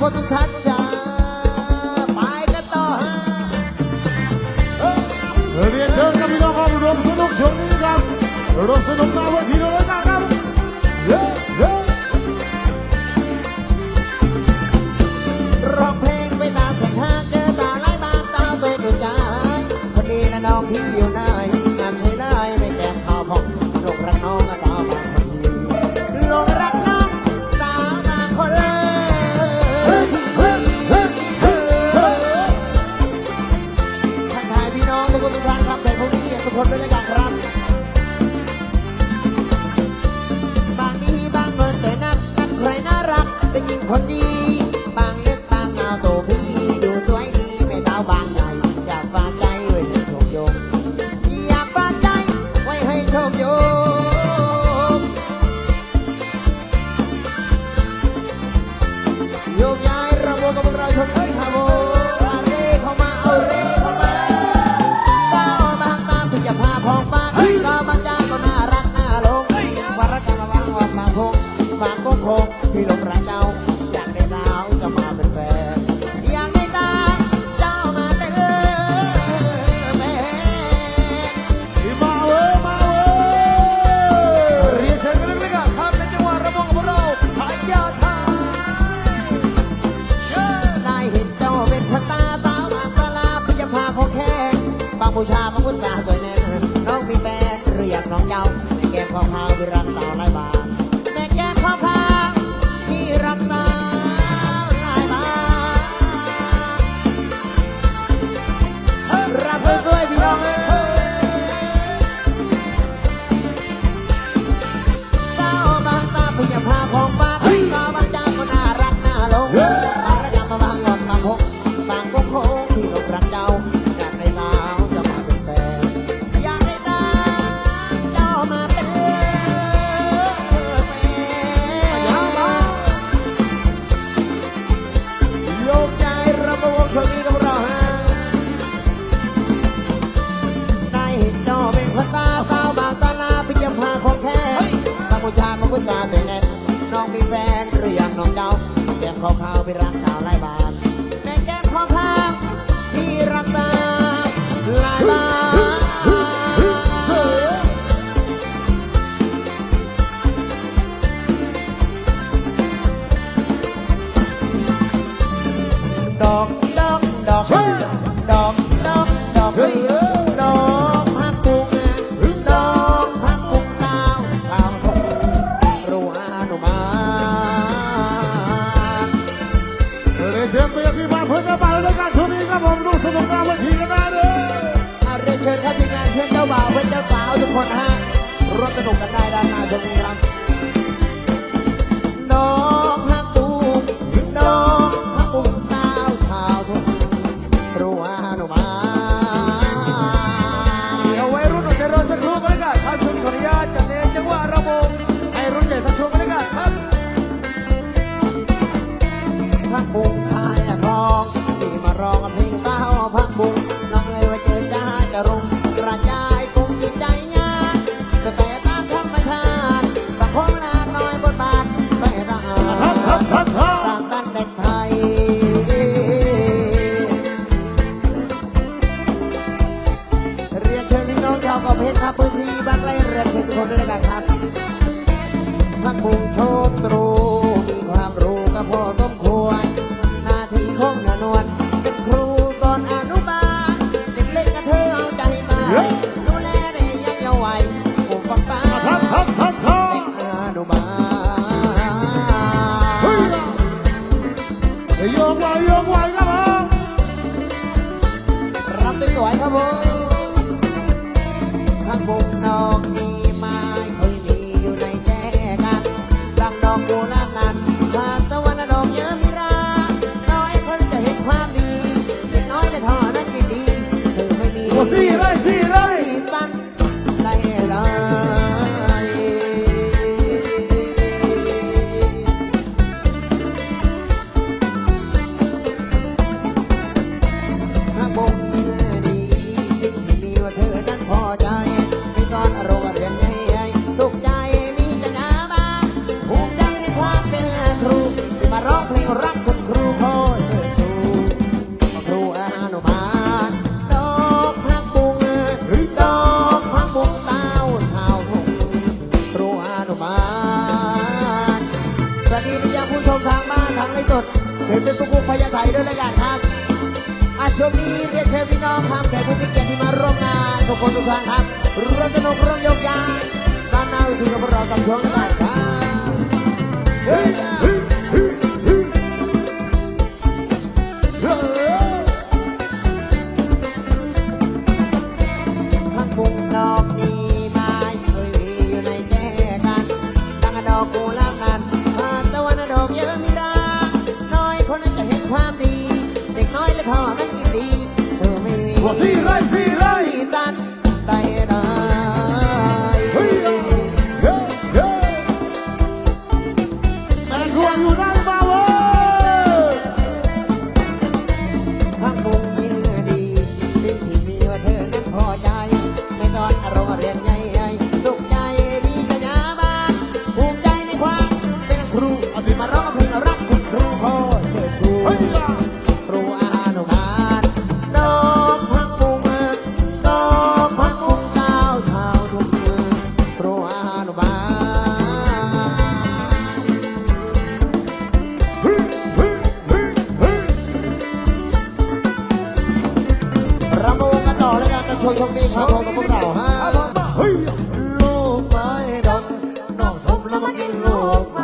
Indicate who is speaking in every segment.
Speaker 1: คนทุกท่านจ้าไปกันต่อฮะ
Speaker 2: เรียนเชิญครับพี่น้องครับรวมสนุกช่วงนี้ครับรวมสนุกมาวันที่เราได้กันเย้เย้
Speaker 1: ร้องเพลงไปตามแข่งฮักเจอตาไล่บางตาตัวตัวจ้าคนดีนะ
Speaker 3: น้องที่
Speaker 1: อยู่นะ น้องเจ้าแก้มของเท้าวิรังสาวไรบา ขาวๆ
Speaker 2: เป็นรัก
Speaker 1: สาว
Speaker 3: ลายบา
Speaker 1: งแม่แก้มขาวๆที่รักตาลายบาง คนฮะรถก
Speaker 3: ระ
Speaker 1: ดกกัน
Speaker 3: ได้ด้านห
Speaker 2: น้า
Speaker 3: จะมีครั เป็นกุ๊กพยาไทยด้วยละกันครับอาช่วนี้เรียกเชิญพี่น้
Speaker 2: องครับ
Speaker 3: แข
Speaker 2: กผู้มี
Speaker 3: เกียรติที่มาร่
Speaker 2: วมงา
Speaker 3: นทุก
Speaker 2: คนทุกท่านครับร่วมสนุกร่วมยกยานด้านหน้าคือกับเรากับช่วงนี้ก่อนครับ Oh.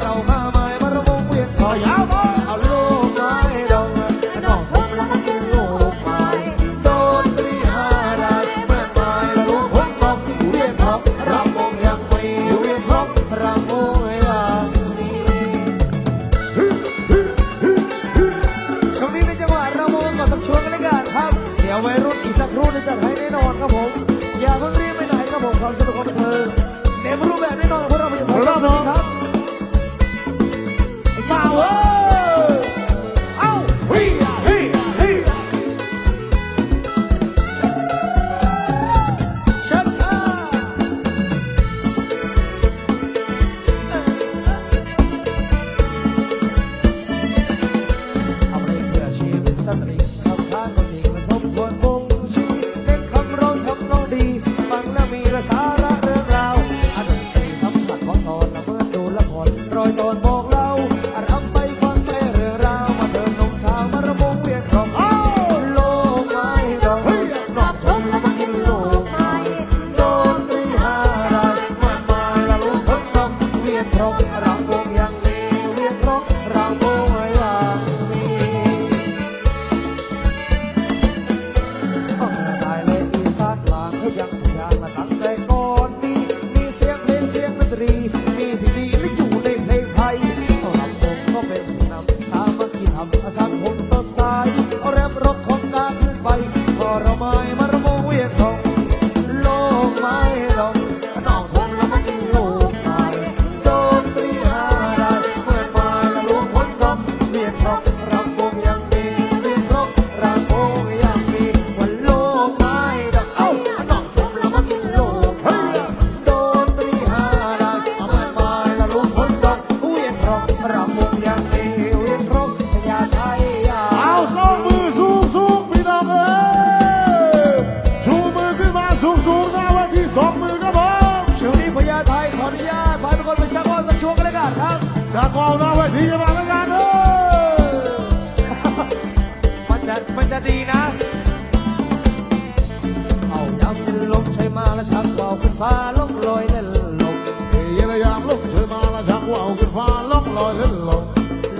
Speaker 2: para.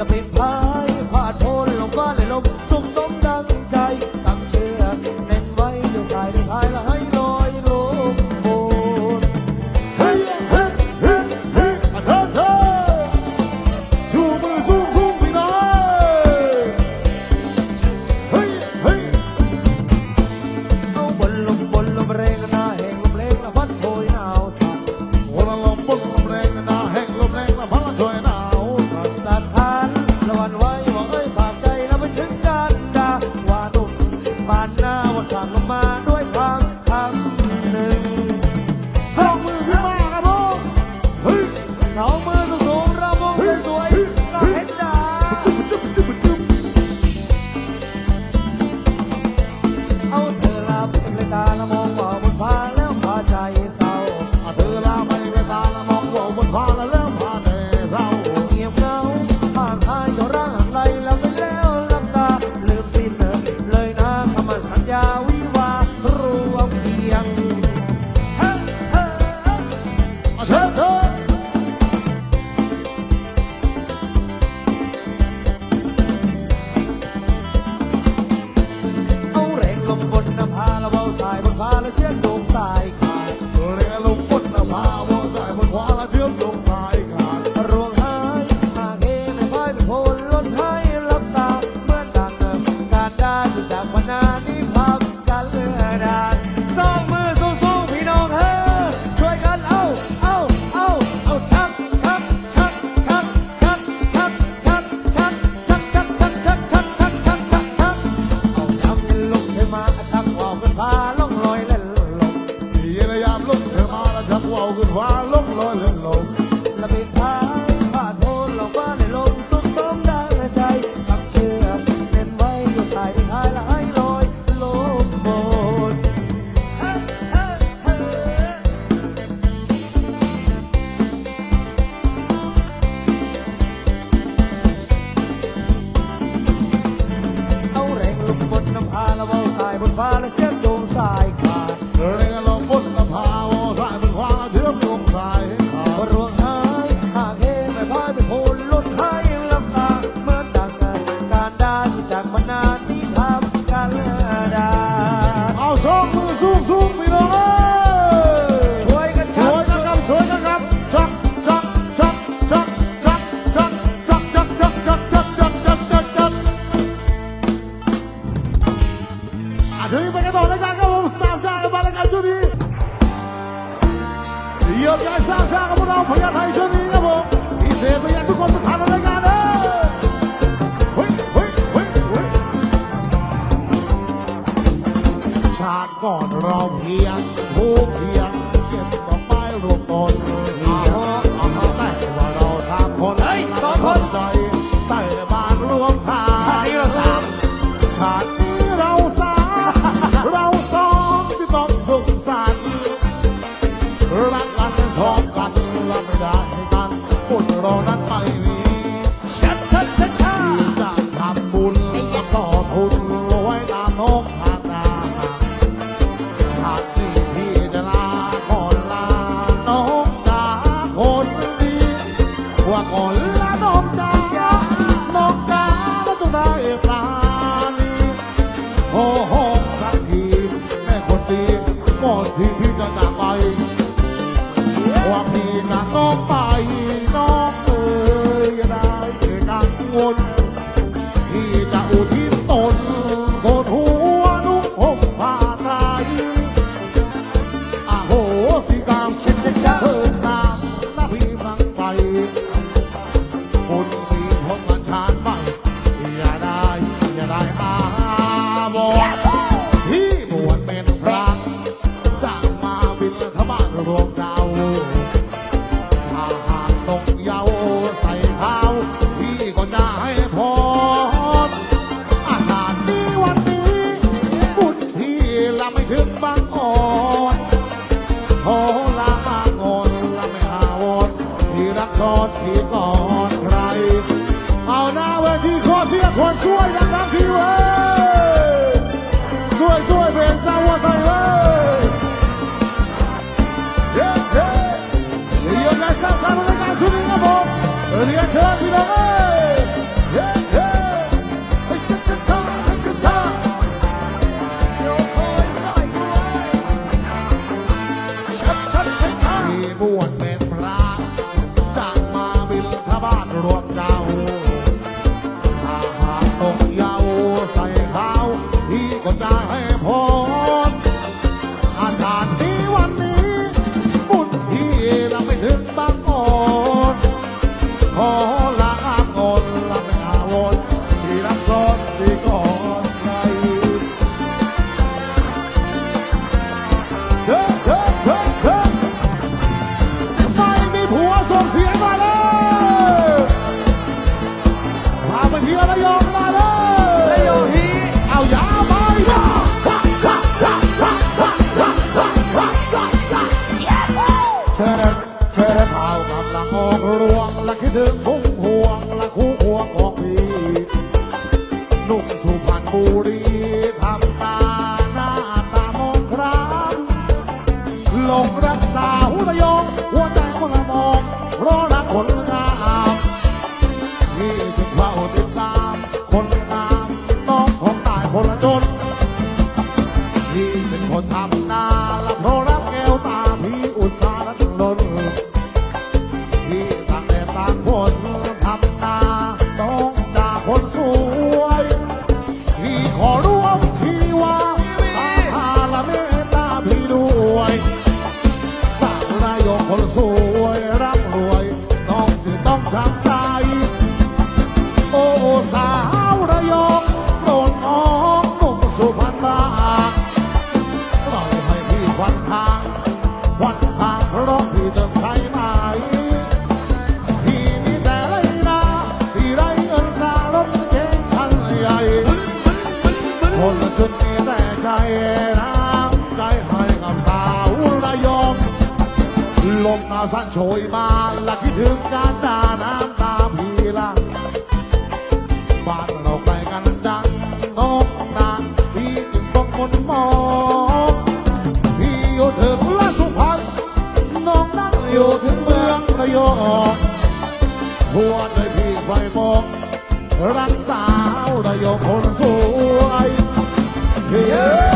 Speaker 2: ละไม่พลาด สวย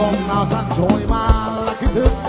Speaker 2: ลมหนาวสั่นโชยมาละคิดถึง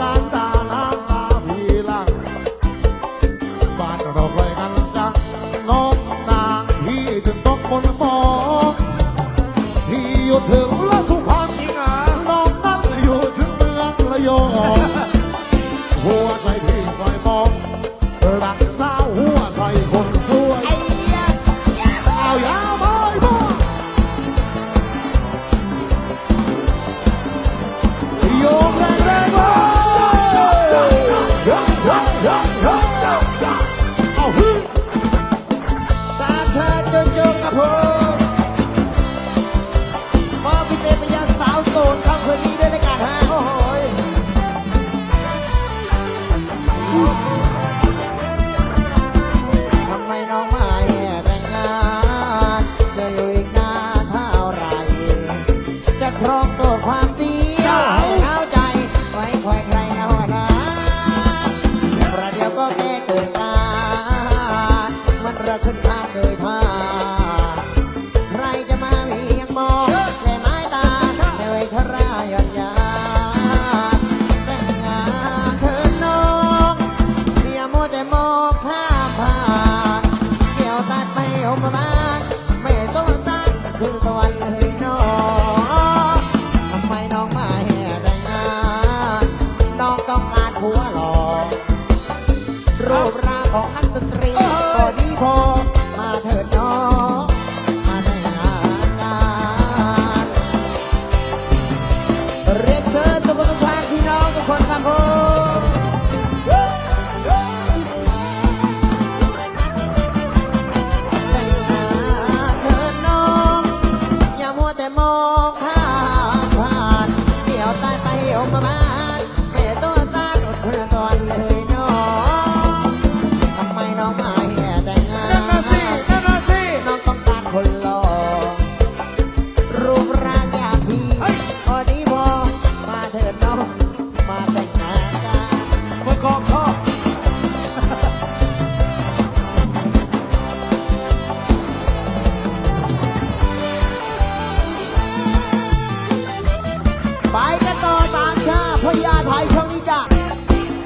Speaker 2: พ
Speaker 1: ญาไทยช่องนี้จ้ะ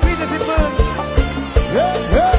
Speaker 1: พี่
Speaker 2: เด
Speaker 1: ซิเบิร์เฮ้เฮ้